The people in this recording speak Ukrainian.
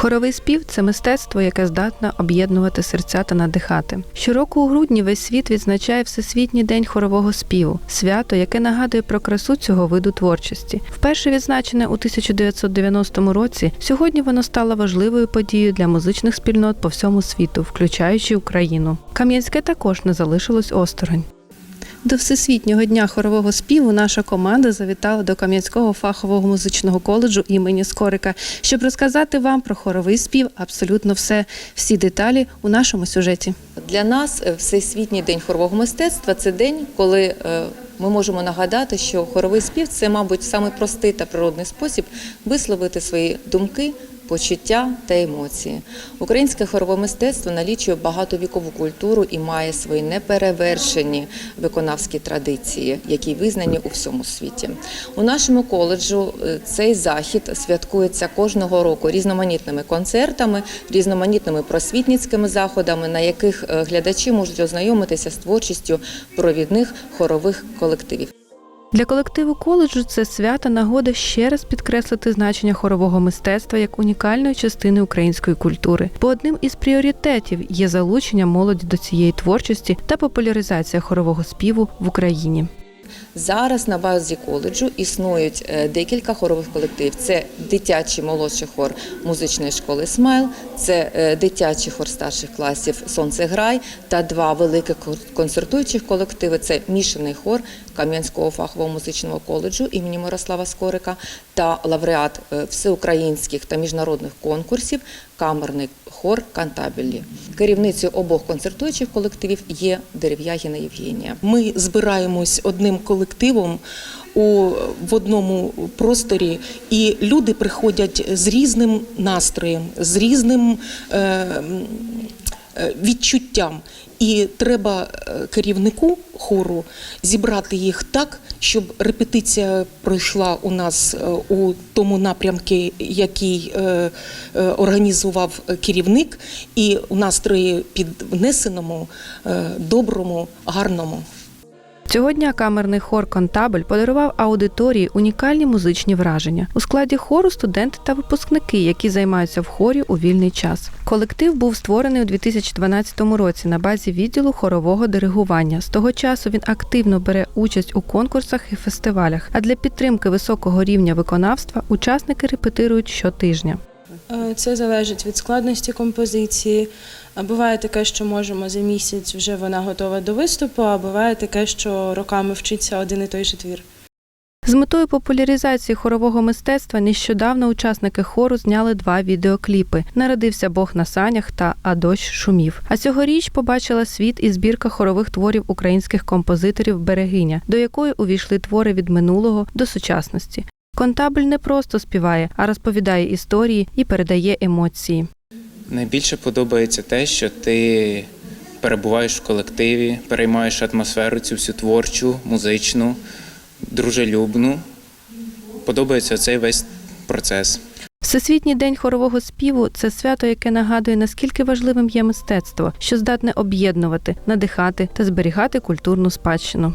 Хоровий спів це мистецтво, яке здатне об'єднувати серця та надихати. Щороку у грудні весь світ відзначає Всесвітній день хорового співу, свято, яке нагадує про красу цього виду творчості. Вперше відзначене у 1990 році. Сьогодні воно стало важливою подією для музичних спільнот по всьому світу, включаючи Україну. Кам'янське також не залишилось осторонь. До Всесвітнього дня хорового співу наша команда завітала до Кам'янського фахового музичного коледжу імені Скорика, щоб розказати вам про хоровий спів абсолютно все, всі деталі у нашому сюжеті. Для нас е, Всесвітній день хорового мистецтва це день, коли е, ми можемо нагадати, що хоровий спів це, мабуть, самий простий та природний спосіб висловити свої думки. Почуття та емоції. Українське хорове мистецтво налічує багатовікову культуру і має свої неперевершені виконавські традиції, які визнані у всьому світі. У нашому коледжу е, цей захід святкується кожного року різноманітними концертами, різноманітними просвітницькими заходами, на яких е, глядачі можуть ознайомитися з творчістю провідних хорових колективів. Для колективу коледжу це свята нагода ще раз підкреслити значення хорового мистецтва як унікальної частини української культури. Бо одним із пріоритетів є залучення молоді до цієї творчості та популяризація хорового співу в Україні. Зараз на базі коледжу існують е, декілька хорових колективів. Це дитячий молодший хор музичної школи Смайл, це е, дитячий хор старших класів Сонце грай та два великих концертуючих колективи. Це мішаний хор Кам'янського фахового музичного коледжу імені Мирослава Скорика та лауреат е, всеукраїнських та міжнародних конкурсів камерний хор Кантабелі. Керівницею обох концертуючих колективів є Дерев'ягіна Євгенія. Ми збираємось одним колективом у, в одному просторі, і люди приходять з різним настроєм, з різним е, відчуттям. І треба е, керівнику хору зібрати їх так, щоб репетиція пройшла у нас е, у тому напрямку, який е, е, організував керівник, і у настрої піднесеному, е, доброму, гарному. Цього дня камерний хор Контабель подарував аудиторії унікальні музичні враження. У складі хору студенти та випускники, які займаються в хорі у вільний час. Колектив був створений у 2012 році на базі відділу хорового диригування. З того часу він активно бере участь у конкурсах і фестивалях. А для підтримки високого рівня виконавства учасники репетирують щотижня. Е, Це залежить від складності композиції. Буває таке, що можемо за місяць вже вона готова до виступу, а буває таке, що роками вчиться один і той же твір. З метою популяризації хорового мистецтва нещодавно учасники хору зняли два відеокліпи Народився Бог на санях та А дощ шумів. А цьогоріч побачила світ і збірка хорових творів українських композиторів Берегиня, до якої увійшли твори від минулого до сучасності. Контабель не просто співає, а розповідає історії і передає емоції. Найбільше подобається те, що ти перебуваєш в колективі, переймаєш атмосферу цю всю творчу, музичну, дружелюбну. Подобається цей весь процес. Всесвітній день хорового співу це свято, яке нагадує, наскільки важливим є мистецтво, що здатне об'єднувати, надихати та зберігати культурну спадщину.